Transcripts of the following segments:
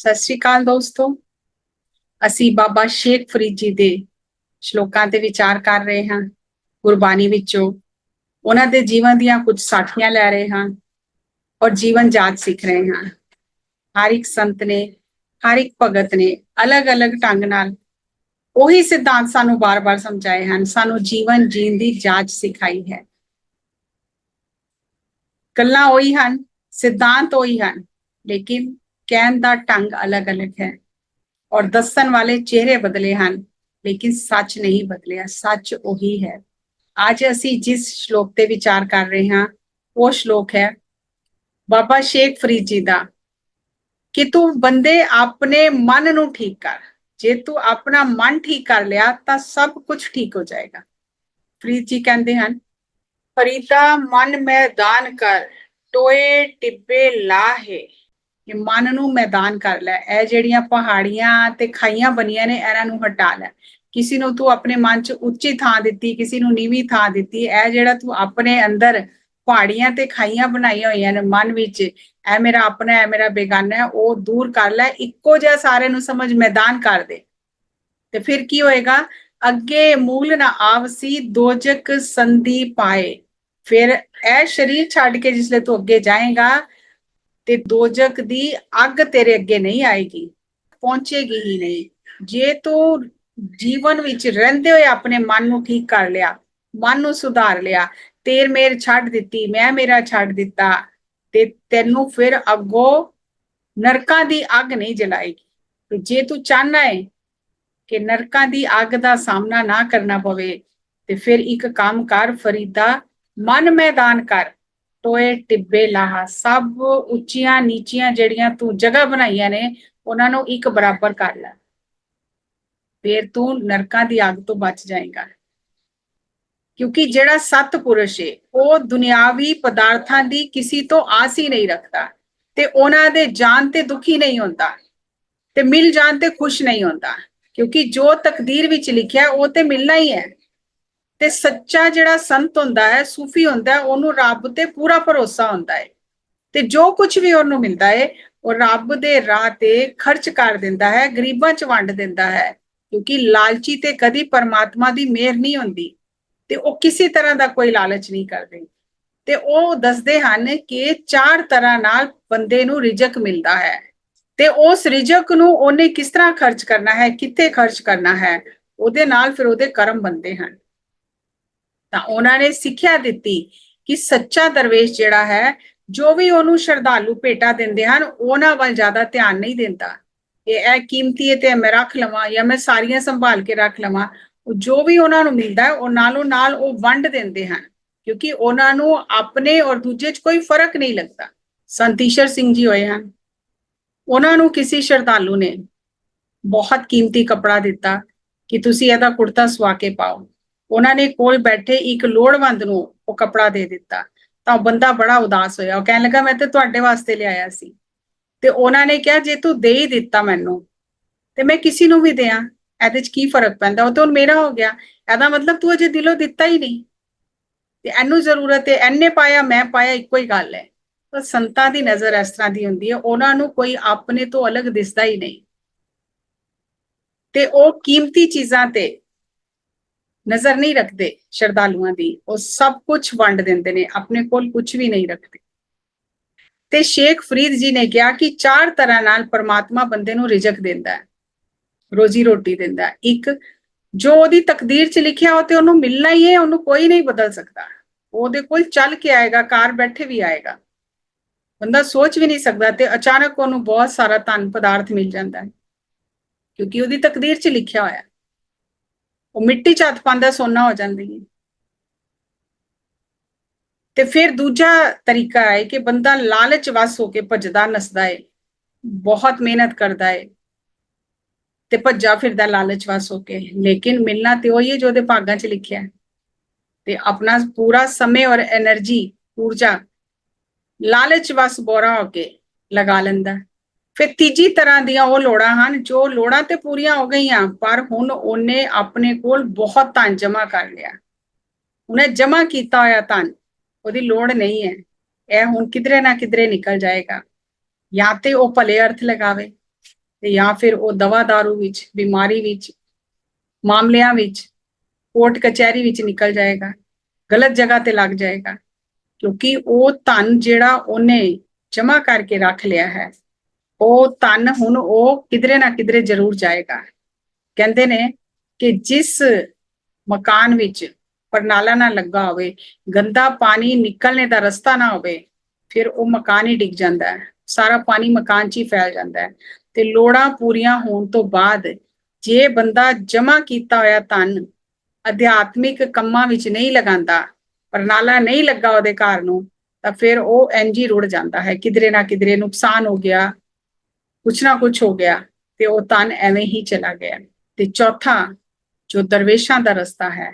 ਸਤਿ ਸ਼੍ਰੀ ਅਕਾਲ ਦੋਸਤੋ। ਅਸੀਂ ਬਾਬਾ ਸ਼ੇਖ ਫਰੀਦ ਜੀ ਦੇ ਸ਼ਲੋਕਾਂ ਤੇ ਵਿਚਾਰ ਕਰ ਰਹੇ ਹਾਂ, ਗੁਰਬਾਣੀ ਵਿੱਚੋਂ। ਉਹਨਾਂ ਦੇ ਜੀਵਨ ਦੀਆਂ ਕੁਝ ਸਾਖੀਆਂ ਲੈ ਰਹੇ ਹਾਂ ਔਰ ਜੀਵਨ ਜਾਚ ਸਿੱਖ ਰਹੇ ਹਾਂ। ਹਰ ਇੱਕ ਸੰਤ ਨੇ, ਹਰ ਇੱਕ ਭਗਤ ਨੇ ਅਲੱਗ-ਅਲੱਗ ਢੰਗ ਨਾਲ ਉਹੀ ਸਿਧਾਂਤ ਸਾਨੂੰ ਬਾਰ-ਬਾਰ ਸਮਝਾਏ ਹਨ, ਸਾਨੂੰ ਜੀਵਨ ਜੀਣ ਦੀ ਜਾਚ ਸਿਖਾਈ ਹੈ। ਗੱਲਾਂ ਉਹੀ ਹਨ, ਸਿਧਾਂਤ ਉਹੀ ਹਨ, ਲੇਕਿਨ ਕਹਿਣ ਦਾ ਢੰਗ ਅਲੱਗ-ਅਲੱਗ ਹੈ। ਔਰ ਦੱਸਣ ਵਾਲੇ ਚਿਹਰੇ ਬਦਲੇ ਹਨ, ਲੇਕਿਨ ਸੱਚ ਨਹੀਂ ਬਦਲਿਆ, ਸੱਚ ਉਹੀ ਹੈ। ਅੱਜ ਅਸੀਂ ਜਿਸ ਸ਼ਲੋਕ ਤੇ ਵਿਚਾਰ ਕਰ ਰਹੇ ਹਾਂ, ਉਹ ਸ਼ਲੋਕ ਹੈ, ਬਾਬਾ ਸ਼ੇਖ ਫਰੀਦ ਜੀ ਦਾ, ਕਿ ਤੂੰ ਬੰਦੇ ਆਪਣੇ ਮਨ ਨੂੰ ਠੀਕ ਕਰ। ਜੇ ਤੂੰ ਆਪਣਾ ਮਨ ਠੀਕ ਕਰ ਲਿਆ, ਤਾਂ ਸਭ ਕੁਝ ਠੀਕ ਹੋ ਜਾਏਗਾ। ਫਰੀਦ ਜੀ ਕਹਿੰਦੇ ਹਨ, ਫਰੀਦਾ ਮਨ ਮੈਦਾਨ ਕਰ, ਟੋਏ ਟਿੱਬੇ ਲਾਹੇ। ਕਿ ਮਨ ਨੂੰ ਮੈਦਾਨ ਕਰ ਲੈ, ਇਹ ਜਿਹੜੀਆਂ ਪਹਾੜੀਆਂ ਤੇ ਖਾਈਆਂ ਬਣੀਆਂ ਨੇ, ਇਹਨਾਂ ਨੂੰ ਹਟਾ ਲੈ। ਕਿਸੇ ਨੂੰ ਤੂੰ ਆਪਣੇ ਮਨ 'ਚ ਉੱਚੀ ਥਾਂ ਦਿੱਤੀ, ਕਿਸੇ ਨੂੰ ਨੀਵੀਂ ਥਾਂ ਦਿੱਤੀ, ਇਹ ਜਿਹੜਾ ਤੂੰ ਆਪਣੇ ਅੰਦਰ ਪਹਾੜੀਆਂ ਤੇ ਖਾਈਆਂ ਬਣਾਈਆਂ ਹੋਈਆਂ ਨੇ ਮਨ ਵਿੱਚ, ਇਹ ਮੇਰਾ ਆਪਣਾ ਹੈ ਮੇਰਾ ਬੇਗਾਨਾ ਹੈ, ਉਹ ਦੂਰ ਕਰ ਲੈ, ਇੱਕੋ ਜਿਹਾ ਸਾਰਿਆਂ ਨੂੰ ਸਮਝ ਮੈਦਾਨ ਕਰ ਦੇ। ਤੇ ਫਿਰ ਕੀ ਹੋਏਗਾ? ਅੱਗੇ ਮੂਲ ਨਾ ਆਵਸੀ ਦੋਜਕ ਸੰਧੀ ਪਾਏ। ਫਿਰ ਇਹ ਸਰੀਰ ਛੱਡ ਕੇ ਜਿਸਲੇ ਤੂੰ ਅੱਗੇ ਜਾਏਗਾ ਤੇ ਦੋਜਕ ਦੀ ਅੱਗ ਤੇਰੇ ਅੱਗੇ ਨਹੀਂ ਆਏਗੀ, ਪਹੁੰਚੇਗੀ ਹੀ ਨਹੀਂ। ਜੇ ਤੂੰ ਜੀਵਨ ਵਿੱਚ ਰਹਿੰਦੇ ਹੋਏ ਆਪਣੇ ਮਨ ਨੂੰ ਠੀਕ ਕਰ ਲਿਆ, ਮਨ ਨੂੰ ਸੁਧਾਰ ਲਿਆ, ਤੇਰ ਮੇਰ ਛੱਡ ਦਿੱਤੀ, ਮੈਂ ਮੇਰਾ ਛੱਡ ਦਿੱਤਾ, ਤੇ ਤੈਨੂੰ ਫਿਰ ਅੱਗੋਂ ਨਰਕਾਂ ਦੀ ਅੱਗ ਨਹੀਂ ਜਲਾਏਗੀ। ਤੇ ਜੇ ਤੂੰ ਚਾਹਨਾ ਹੈ ਕਿ ਨਰਕਾਂ ਦੀ ਅੱਗ ਦਾ ਸਾਹਮਣਾ ਨਾ ਕਰਨਾ ਪਵੇ, ਤੇ ਫਿਰ ਇੱਕ ਕੰਮ ਕਰ, ਫਰੀਦਾ ਮਨ ਮੈਦਾਨ ਕਰ। ਟੋਏ, ਟਿੱਬੇ, ਲਾਹਾ, ਸਭ ਉੱਚੀਆਂ, ਨੀਚੀਆਂ ਜਿਹੜੀਆਂ ਤੂੰ ਜਗ੍ਹਾ ਬਣਾਈਆਂ ਨੇ, ਉਹਨਾਂ ਨੂੰ ਇੱਕ ਬਰਾਬਰ ਕਰ ਲੈ। ਫਿਰ ਤੂੰ ਨਰਕਾਂ ਦੀ ਅੱਗ ਤੋਂ ਬਚ ਜਾਏਗਾ। ਕਿਉਂਕਿ ਜਿਹੜਾ ਸਤਪੁਰਸ਼ ਹੈ ਉਹ ਦੁਨਿਆਵੀ ਪਦਾਰਥਾਂ ਦੀ ਕਿਸੇ ਤੋਂ ਆਸ ਹੀ ਨਹੀਂ ਰੱਖਦਾ ਤੇ ਉਹਨਾਂ ਦੇ ਜਾਣ ਤੇ ਦੁਖੀ ਨਹੀਂ ਹੁੰਦਾ ਤੇ ਮਿਲ ਜਾਣ ਤੇ ਖੁਸ਼ ਨਹੀਂ ਹੁੰਦਾ। ਕਿਉਂਕਿ ਜੋ ਤਕਦੀਰ ਵਿੱਚ ਲਿਖਿਆ, ਉਹ ਤੇ ਮਿਲਣਾ ਹੀ ਹੈ। ਤੇ ਸੱਚਾ ਜਿਹੜਾ ਸੰਤ ਹੁੰਦਾ ਹੈ, ਸੂਫੀ ਹੁੰਦਾ ਹੈ, ਉਹਨੂੰ ਰੱਬ ਤੇ ਪੂਰਾ ਭਰੋਸਾ ਹੁੰਦਾ ਹੈ। ਤੇ ਜੋ ਕੁਝ ਵੀ ਉਹਨੂੰ ਮਿਲਦਾ ਹੈ, ਉਹ ਰੱਬ ਦੇ ਰਾਹ ਤੇ ਖਰਚ ਕਰ ਦਿੰਦਾ ਹੈ, ਗਰੀਬਾਂ 'ਚ ਵੰਡ ਦਿੰਦਾ ਹੈ। ਕਿਉਂਕਿ ਲਾਲਚੀ ਤੇ ਕਦੀ ਪਰਮਾਤਮਾ ਦੀ ਮਿਹਰ ਨਹੀਂ ਹੁੰਦੀ ਤੇ ਉਹ ਕਿਸੇ ਤਰ੍ਹਾਂ ਦਾ ਕੋਈ ਲਾਲਚ ਨਹੀਂ ਕਰਦੇ। ਤੇ ਉਹ ਦੱਸਦੇ ਹਨ ਕਿ ਚਾਰ ਤਰ੍ਹਾਂ ਨਾਲ ਬੰਦੇ ਨੂੰ ਰਿਜਕ ਮਿਲਦਾ ਹੈ। ਤੇ ਉਸ ਰਿਜਕ ਨੂੰ ਉਹਨੇ ਕਿਸ ਤਰ੍ਹਾਂ ਖਰਚ ਕਰਨਾ ਹੈ, ਕਿੱਥੇ ਖਰਚ ਕਰਨਾ ਹੈ, ਉਹਦੇ ਨਾਲ ਫਿਰ ਉਹਦੇ ਕਰਮ ਬੰਦੇ ਹਨ। ਤਾਂ ਉਹਨਾਂ ਨੇ ਸਿੱਖਿਆ ਦਿੱਤੀ ਕਿ ਸੱਚਾ ਦਰਵੇਸ਼ ਜਿਹੜਾ ਹੈ, ਜੋ ਵੀ ਉਹਨੂੰ ਸ਼ਰਧਾਲੂ ਭੇਟਾ ਦਿੰਦੇ ਹਨ, ਉਹਨਾਂ ਵੱਲ ਜ਼ਿਆਦਾ ਧਿਆਨ ਨਹੀਂ ਦਿੰਦਾ। ਕਿ ਇਹ ਕੀਮਤੀ ਹੈ ਤੇ ਮੈਂ ਰੱਖ ਲਵਾਂ ਜਾਂ ਮੈਂ ਸਾਰੀਆਂ ਸੰਭਾਲ ਕੇ ਰੱਖ ਲਵਾਂ ਜੋ ਵੀ ਉਹਨਾਂ ਨੂੰ ਮਿਲਦਾ ਹੈ, ਉਹ ਨਾਲੋਂ ਨਾਲ ਉਹ ਵੰਡ ਦਿੰਦੇ ਹਨ, ਕਿਉਂਕਿ ਉਹਨਾਂ ਨੂੰ ਆਪਣੇ ਔਰ ਦੂਜੇ 'ਚ ਕੋਈ ਫ਼ਰਕ ਨਹੀਂ ਲੱਗਦਾ। ਸੰਤੀਸ਼ਰ ਸਿੰਘ ਜੀ ਹੋਏ ਹਨ। ਉਹਨਾਂ ਨੂੰ ਕਿਸੇ ਸ਼ਰਧਾਲੂ ਨੇ ਬਹੁਤ ਕੀਮਤੀ ਕਪੜਾ ਦਿੱਤਾ ਕਿ ਤੁਸੀਂ ਇਹਦਾ ਕੁੜਤਾ ਸਵਾ ਕੇ ਪਾਓ। ਉਹਨਾਂ ਨੇ ਕੋਲ ਬੈਠੇ ਇੱਕ ਲੋੜਵੰਦ ਨੂੰ ਉਹ ਕਪੜਾ ਦੇ ਦਿੱਤਾ। ਤਾਂ ਉਹ ਬੰਦਾ ਬੜਾ ਉਦਾਸ ਹੋਇਆ। ਉਹ ਕਹਿਣ ਲੱਗਾ, ਮੈਂ ਤੇ ਤੁਹਾਡੇ ਵਾਸਤੇ ਲਿਆਇਆ ਸੀ। ਤੇ ਉਹਨਾਂ ਨੇ ਕਿਹਾ, ਜੇ ਤੂੰ ਦੇ ਹੀ ਦਿੱਤਾ ਮੈਨੂੰ, ਤੇ ਮੈਂ ਕਿਸੇ ਨੂੰ ਵੀ ਦਿਆਂ। ਇਹਦੇ 'ਚ ਕੀ ਫ਼ਰਕ ਪੈਂਦਾ? ਉਹ ਤਾਂ ਹੁਣ ਮੇਰਾ ਹੋ ਗਿਆ। ਇਹਦਾ ਮਤਲਬ ਤੂੰ ਅਜੇ ਦਿਲੋਂ ਦਿੱਤਾ ਹੀ ਨਹੀਂ। ਤੇ ਇਹਨੂੰ ਜ਼ਰੂਰਤ ਹੈ ਐਨੇ ਪਾਇਆ, ਮੈਂ ਪਾਇਆ, ਇੱਕੋ ਹੀ ਗੱਲ ਹੈ। ਤਾਂ ਸੰਤਾਂ ਦੀ ਨਜ਼ਰ ਇਸ ਤਰ੍ਹਾਂ ਦੀ ਹੁੰਦੀ ਹੈ। ਉਹਨਾਂ ਨੂੰ ਕੋਈ ਆਪਣੇ ਤੋਂ ਅਲੱਗ ਦਿਸਦਾ ਹੀ ਨਹੀਂ। ਤੇ ਉਹ ਕੀਮਤੀ ਚੀਜ਼ਾਂ ਤੇ ਨਜ਼ਰ ਨਹੀਂ ਰੱਖਦੇ ਸ਼ਰਧਾਲੂਆਂ ਦੀ। ਉਹ ਸਭ ਕੁਝ ਵੰਡ ਦਿੰਦੇ ਨੇ, ਆਪਣੇ ਕੋਲ ਕੁਝ ਵੀ ਨਹੀਂ ਰੱਖਦੇ। ਤੇ ਸ਼ੇਖ ਫਰੀਦ ਜੀ ਨੇ ਕਿਹਾ ਕਿ ਚਾਰ ਤਰ੍ਹਾਂ ਨਾਲ ਪਰਮਾਤਮਾ ਬੰਦੇ ਨੂੰ ਰਿਜਕ ਦਿੰਦਾ ਹੈ, ਰੋਜੀ ਰੋਟੀ ਦਿੰਦਾ ਹੈ। ਇੱਕ, ਜੋ ਉਹਦੀ ਤਕਦੀਰ 'ਚ ਲਿਖਿਆ ਹੋ ਤੇ ਉਹਨੂੰ ਮਿਲਣਾ ਹੀ ਹੈ, ਉਹਨੂੰ ਕੋਈ ਨਹੀਂ ਬਦਲ ਸਕਦਾ। ਉਹਦੇ ਕੋਲ ਚੱਲ ਕੇ ਆਏਗਾ ਕਾਰ ਬੈਠੇ ਵੀ ਆਏਗਾ। ਬੰਦਾ ਸੋਚ ਵੀ ਨਹੀਂ ਸਕਦਾ ਤੇ ਅਚਾਨਕ ਉਹਨੂੰ ਬਹੁਤ ਸਾਰਾ ਧਨ ਪਦਾਰਥ ਮਿਲ ਜਾਂਦਾ ਹੈ। ਕਿਉਂਕਿ ਉਹਦੀ ਤਕਦੀਰ 'ਚ ਲਿਖਿਆ ਹੋਇਆ ਉਹ ਮਿੱਟੀ ਚ ਹੱਥ ਪਾਉਂਦਾ, ਸੋਨਾ ਹੋ ਜਾਂਦੀ ਹੈ। ਤੇ ਫਿਰ ਦੂਜਾ ਤਰੀਕਾ ਹੈ ਕਿ ਬੰਦਾ ਲਾਲਚ ਵਸ ਹੋ ਕੇ ਭੱਜਦਾ, ਨਸਦਾ ਹੈ। ਬਹੁਤ ਮਿਹਨਤ ਕਰਦਾ ਹੈ। ਤੇ ਭੱਜਾ ਫਿਰਦਾ ਲਾਲਚ ਵਸ ਹੋ ਕੇ। ਲੇਕਿਨ ਮਿਲਣਾ ਤੇ ਉਹੀ ਹੈ ਜੋ ਉਹਦੇ ਭਾਗਾਂ 'ਚ ਲਿਖਿਆ ਤੇ ਆਪਣਾ ਪੂਰਾ ਸਮੇਂ ਔਰ એનર્ਜੀ ਊਰਜਾ ਲਾਲਚ ਵਸ ਬੋਰਾ ਹੋ ਕੇ ਲਗਾ ਲੈਂਦਾ। ਫਿਰ ਤੀਜੀ ਤਰ੍ਹਾਂ ਦੀਆਂ ਉਹ ਲੋੜਾਂ ਹਨ, ਜੋ ਲੋੜਾਂ ਤੇ ਪੂਰੀਆਂ ਹੋ ਗਈਆਂ, ਪਰ ਹੁਣ ਉਹਨੇ ਆਪਣੇ ਕੋਲ ਬਹੁਤ ਧਨ ਜਮ੍ਹਾਂ ਕਰ ਲਿਆ। ਉਹਨੇ ਜਮ੍ਹਾਂ ਕੀਤਾ ਹੋਇਆ ਧਨ, ਉਹਦੀ ਲੋੜ ਨਹੀਂ ਹੈ। ਇਹ ਹੁਣ ਕਿਧਰੇ ਨਾ ਕਿਧਰੇ ਨਿਕਲ ਜਾਏਗਾ। ਜਾਂ ਤੇ ਉਹ ਭਲੇ ਅਰਥ ਲਗਾਵੇ ਤੇ ਜਾਂ ਫਿਰ ਉਹ ਦਵਾ ਦਾਰੂ ਵਿੱਚ, ਬਿਮਾਰੀ ਵਿੱਚ, ਮਾਮਲਿਆਂ ਵਿੱਚ, ਕੋਰਟ ਕਚਹਿਰੀ ਵਿੱਚ ਨਿਕਲ ਜਾਏਗਾ, ਗਲਤ ਜਗ੍ਹਾ ਤੇ ਲੱਗ ਜਾਏਗਾ। ਕਿਉਂਕਿ ਉਹ ਧਨ ਜਿਹੜਾ ਉਹਨੇ ਜਮ੍ਹਾਂ ਕਰਕੇ ਰੱਖ ਲਿਆ ਹੈ ਉਹ ਧਨ ਹੁਣ ਉਹ ਕਿਧਰੇ ਨਾ ਕਿਧਰੇ ਜ਼ਰੂਰ ਜਾਏਗਾ। ਕਹਿੰਦੇ ਨੇ ਕਿ ਜਿਸ ਮਕਾਨ ਵਿੱਚ ਪਰਨਾਲਾ ਨਾ ਲੱਗਾ ਹੋਵੇ, ਗੰਦਾ ਪਾਣੀ ਨਿਕਲਣੇ ਦਾ ਰਸਤਾ ਨਾ ਹੋਵੇ, ਫਿਰ ਉਹ ਮਕਾਨ ਹੀ ਡਿੱਗ ਜਾਂਦਾ ਹੈ। ਸਾਰਾ ਪਾਣੀ ਮਕਾਨ 'ਚ ਹੀ ਫੈਲ ਜਾਂਦਾ ਹੈ ਤੇ ਲੋੜਾਂ ਪੂਰੀਆਂ ਹੋਣ ਤੋਂ ਬਾਅਦ ਜੇ ਬੰਦਾ ਜਮਾ ਕੀਤਾ ਹੋਇਆ ਧਨ ਅਧਿਆਤਮਿਕ ਕੰਮਾਂ ਵਿੱਚ ਨਹੀਂ ਲਗਾਉਂਦਾ, ਪਰਨਾਲਾ ਨਹੀਂ ਲੱਗਾ ਉਹਦੇ ਘਰ ਨੂੰ, ਤਾਂ ਫਿਰ ਉਹ ਐਨਜੀ ਰੁੜ ਜਾਂਦਾ ਹੈ। ਕਿਧਰੇ ਨਾ ਕਿਧਰੇ ਨੁਕਸਾਨ ਹੋ ਗਿਆ ਕੁਛ ਨਾ ਕੁਛ ਹੋ ਗਿਆ ਤੇ ਉਹ ਤਨ ਐਵੇਂ ਹੀ ਚਲਾ ਗਿਆ। ਤੇ ਚੌਥਾ, ਜੋ ਦਰਵੇਸ਼ਾਂ ਦਾ ਰਸਤਾ ਹੈ,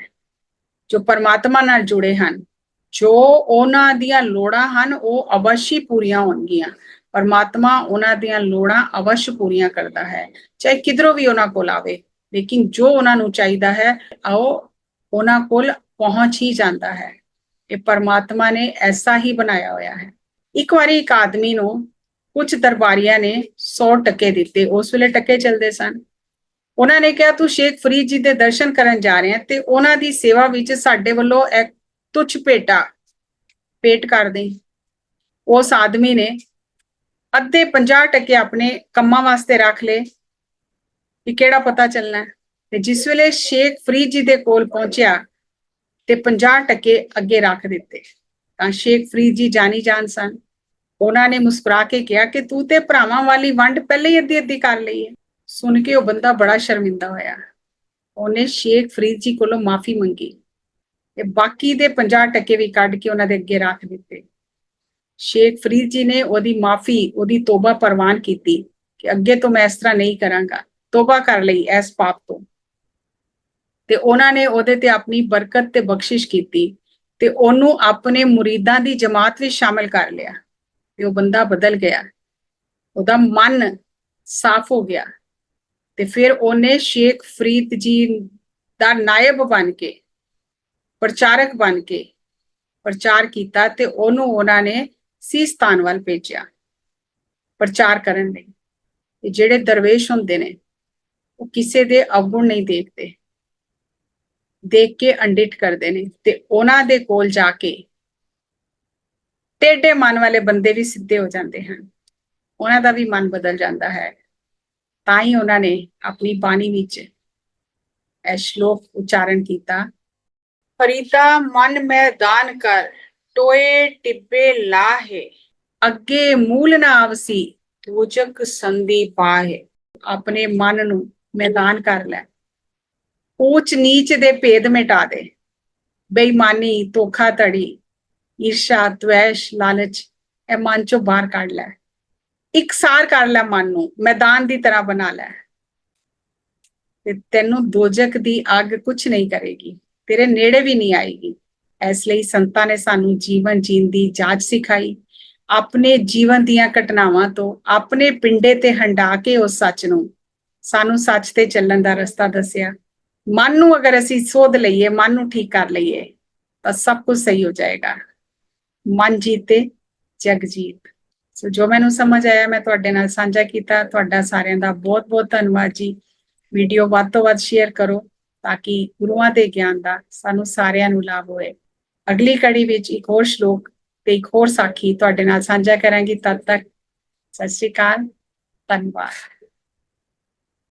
ਜੋ ਪਰਮਾਤਮਾ ਨਾਲ ਜੁੜੇ ਹਨ, ਜੋ ਉਹਨਾਂ ਦੀਆਂ ਲੋੜਾਂ ਹਨ, ਉਹ ਅਵਸ਼ੀ ਪੂਰੀਆਂ ਹੋਣਗੀਆਂ। ਪਰਮਾਤਮਾ ਉਹਨਾਂ ਦੀਆਂ ਲੋੜਾਂ ਅਵਸ਼ ਪੂਰੀਆਂ ਕਰਦਾ ਹੈ। ਚਾਹੇ ਕਿਧਰੋਂ ਵੀ ਉਹਨਾਂ ਕੋਲ ਆਵੇ, ਲੇਕਿਨ ਜੋ ਉਹਨਾਂ ਨੂੰ ਚਾਹੀਦਾ ਹੈ ਉਹ ਉਹਨਾਂ ਕੋਲ ਪਹੁੰਚ ਹੀ ਜਾਂਦਾ ਹੈ। ਇਹ ਪਰਮਾਤਮਾ ਨੇ ਐਸਾ ਹੀ ਬਣਾਇਆ ਹੋਇਆ ਹੈ। ਇੱਕ ਵਾਰੀ ਇੱਕ ਆਦਮੀ ਨੂੰ ਕੁਝ ਦਰਬਾਰੀਆਂ ਨੇ 100 ਟੱਕੇ ਦਿੱਤੇ, ਉਸ ਵੇਲੇ ਟੱਕੇ ਚੱਲਦੇ ਸਨ। ਉਹਨਾਂ ਨੇ ਕਿਹਾ, ਤੂੰ ਸ਼ੇਖ ਫਰੀਦ ਜੀ ਦੇ ਦਰਸ਼ਨ ਕਰਨ ਜਾ ਰਿਹਾ ਤੇ ਉਹਨਾਂ ਦੀ ਸੇਵਾ ਵਿੱਚ ਸਾਡੇ ਵੱਲੋਂ ਇੱਕ ਤੁਛ ਭੇਟਾ ਪੇਟ ਕਰ ਦੇ। ਉਸ ਆਦਮੀ ਨੇ ਅੱਧੇ 50 ਟੱਕੇ ਆਪਣੇ ਕੰਮਾਂ ਵਾਸਤੇ ਰੱਖ ਲਏ ਕਿ ਕਿਹੜਾ ਪਤਾ ਚੱਲਣਾ ਤੇ ਜਿਸ ਵੇਲੇ ਸ਼ੇਖ ਫਰੀਦ ਜੀ ਦੇ ਕੋਲ ਪਹੁੰਚਿਆ ਤੇ 50 ਟੱਕੇ ਅੱਗੇ ਰੱਖ ਦਿੱਤੇ, ਤਾਂ ਸ਼ੇਖ ਫਰੀਦ ਜੀ ਜਾਣੀ ਜਾਣ ਸਨ। ਉਹਨਾਂ ਨੇ ਮੁਸਕਰਾ ਕੇ ਕਿਹਾ ਕਿ ਤੂੰ ਤੇ ਭਰਾਵਾਂ ਵਾਲੀ ਵੰਡ ਪਹਿਲੇ ਹੀ ਅੱਧੀ ਅੱਧੀ ਕਰ ਲਈ ਹੈ। ਸੁਣ ਕੇ ਉਹ ਬੰਦਾ ਬੜਾ ਸ਼ਰਮਿੰਦਾ ਹੋਇਆ। ਉਹਨੇ ਸ਼ੇਖ ਫਰੀਦ ਜੀ ਕੋਲੋਂ ਮਾਫੀ ਮੰਗੀ। ਤੇ ਬਾਕੀ ਦੇ 50 ਟਕੇ ਵੀ ਕੱਢ ਕੇ ਉਹਨਾਂ ਦੇ ਅੱਗੇ ਰੱਖ ਦਿੱਤੇ। ਸ਼ੇਖ ਫਰੀਦ ਜੀ ਨੇ ਉਹਦੀ ਮਾਫੀ, ਉਹਦੀ ਤੋਬਾ ਪ੍ਰਵਾਨ ਕੀਤੀ ਕਿ ਅੱਗੇ ਤੋਂ ਮੈਂ ਇਸ ਤਰ੍ਹਾਂ ਨਹੀਂ ਕਰਾਂਗਾ। ਤੋਬਾ ਕਰ ਲਈ ਇਸ ਪਾਪ ਤੋਂ। ਤੇ ਉਹਨਾਂ ਨੇ ਉਹਦੇ ਤੇ ਆਪਣੀ ਬਰਕਤ ਤੇ ਬਖਸ਼ਿਸ਼ ਕੀਤੀ ਤੇ ਉਹਨੂੰ ਆਪਣੇ ਮੁਰੀਦਾਂ ਦੀ ਜਮਾਤ ਵਿੱਚ ਸ਼ਾਮਿਲ ਕਰ ਲਿਆ। ਤੇ ਉਹ ਬੰਦਾ ਬਦਲ ਗਿਆ। ਉਹਦਾ ਮਨ ਸਾਫ਼ ਹੋ ਗਿਆ। ਤੇ ਫਿਰ ਉਹਨੇ ਸ਼ੇਖ ਫਰੀਦ ਜੀ ਦਾ ਨਾਇਬ ਬਣ ਕੇ, ਪ੍ਰਚਾਰਕ ਬਣ ਕੇ ਪ੍ਰਚਾਰ ਕੀਤਾ ਤੇ ਉਹਨੂੰ ਉਹਨਾਂ ਨੇ ਸੀਸਤਾਨ ਵੱਲ ਭੇਜਿਆ ਪ੍ਰਚਾਰ ਕਰਨ ਲਈ। ਤੇ ਜਿਹੜੇ ਦਰਵੇਸ਼ ਹੁੰਦੇ ਨੇ, ਉਹ ਕਿਸੇ ਦੇ ਅਵਗੁਣ ਨਹੀਂ ਦੇਖਦੇ। ਦੇਖ ਕੇ ਅੰਡਿਟ ਕਰਦੇ ਨੇ ਤੇ ਉਹਨਾਂ ਦੇ ਕੋਲ ਜਾ ਕੇ ਟੇਢੇ ਮਨ ਵਾਲੇ ਬੰਦੇ ਵੀ ਸਿੱਧੇ ਹੋ ਜਾਂਦੇ ਹਨ। ਉਹਨਾਂ ਦਾ ਵੀ ਮਨ ਬਦਲ ਜਾਂਦਾ ਹੈ। ਤਾਂ ਹੀ ਉਹਨਾਂ ਨੇ ਆਪਣੀ ਬਾਣੀ ਵਿੱਚ ਇਹ ਸ਼ਲੋਕ ਉਚਾਰਨ ਕੀਤਾ ਫਰੀਦਾ ਮਨ ਮੈਦਾਨ ਕਰ, ਟੋਏ ਟਿੱਬੇ ਲਾਹੇ, ਅੱਗੇ ਮੂਲ ਨਾ ਆਵਸੀ, ਦੂਜਕ ਸੰਦੀ ਪਾਹੇ, ਆਪਣੇ ਮਨ ਨੂੰ ਮੈਦਾਨ ਕਰ ਲੈ। ਊਚ ਨੀਚ ਦੇ ਭੇਦ ਮਿਟਾ ਦੇ। ਬੇਈਮਾਨੀ ਧੋਖਾ ਧੜੀ ਈਰਸ਼ਾ ਦ્વੈਸ਼ ਲਾਲਚ, ਇਹ ਮਨ ਚੋਂ ਬਾਹਰ ਕੱਢ ਲੈ। ਇਕਸਾਰ ਕਰ ਲੈ ਮਨ ਨੂੰ, ਮੈਦਾਨ ਦੀ ਤਰ੍ਹਾਂ ਬਣਾ ਲੈ। ਤੇ ਤੈਨੂੰ ਦੋਜਕ ਦੀ ਅੱਗ ਕੁਝ ਨਹੀਂ ਕਰੇਗੀ, ਤੇਰੇ ਨੇੜੇ ਵੀ ਨਹੀਂ ਆਏਗੀ। ਇਸ ਲਈ ਸੰਤਾਂ ਨੇ ਸਾਨੂੰ ਜੀਵਨ ਜੀਣ ਦੀ ਜਾਚ ਸਿਖਾਈ। ਆਪਣੇ ਜੀਵਨ ਦੀਆਂ ਘਟਨਾਵਾਂ ਤੋਂ ਆਪਣੇ ਪਿੰਡੇ ਤੇ ਹੰਡਾ ਕੇ ਉਸ ਸੱਚ ਨੂੰ, ਸਾਨੂੰ ਸੱਚ ਤੇ ਚੱਲਣ ਦਾ ਰਸਤਾ ਦੱਸਿਆ। ਮਨ ਨੂੰ ਅਗਰ ਅਸੀਂ ਸੋਧ ਲਈਏ, ਮਨ ਨੂੰ ਠੀਕ ਕਰ ਲਈਏ, ਤਾਂ ਸਭ ਕੁਝ ਸਹੀ ਹੋ ਜਾਏਗਾ। ਮਨ ਜੀਤੇ, ਜਗ ਜੀਤ। ਸੋ ਜੋ ਮੈਨੂੰ ਸਮਝ ਆਇਆ, ਮੈਂ ਤੁਹਾਡੇ ਨਾਲ ਸਾਂਝਾ ਕੀਤਾ। ਤੁਹਾਡਾ ਸਾਰਿਆਂ ਦਾ ਬਹੁਤ ਬਹੁਤ ਧੰਨਵਾਦ ਜੀ। ਵੀਡੀਓ ਵੱਧ ਤੋਂ ਵੱਧ ਸ਼ੇਅਰ ਕਰੋ ਤਾਂ ਕਿ ਗੁਰੂਆਂ ਦੇ ਗਿਆਨ ਦਾ ਸਾਨੂੰ ਸਾਰਿਆਂ ਨੂੰ ਲਾਭ ਹੋਏ। ਅਗਲੀ ਕੜੀ ਵਿੱਚ ਇੱਕ ਹੋਰ ਸ਼ਲੋਕ ਤੇ ਇੱਕ ਹੋਰ ਸਾਖੀ ਤੁਹਾਡੇ ਨਾਲ ਸਾਂਝਾ ਕਰਾਂਗੀ। ਤਦ ਤੱਕ ਸਤਿ ਸ਼੍ਰੀ ਅਕਾਲ। ਧੰਨਵਾਦ।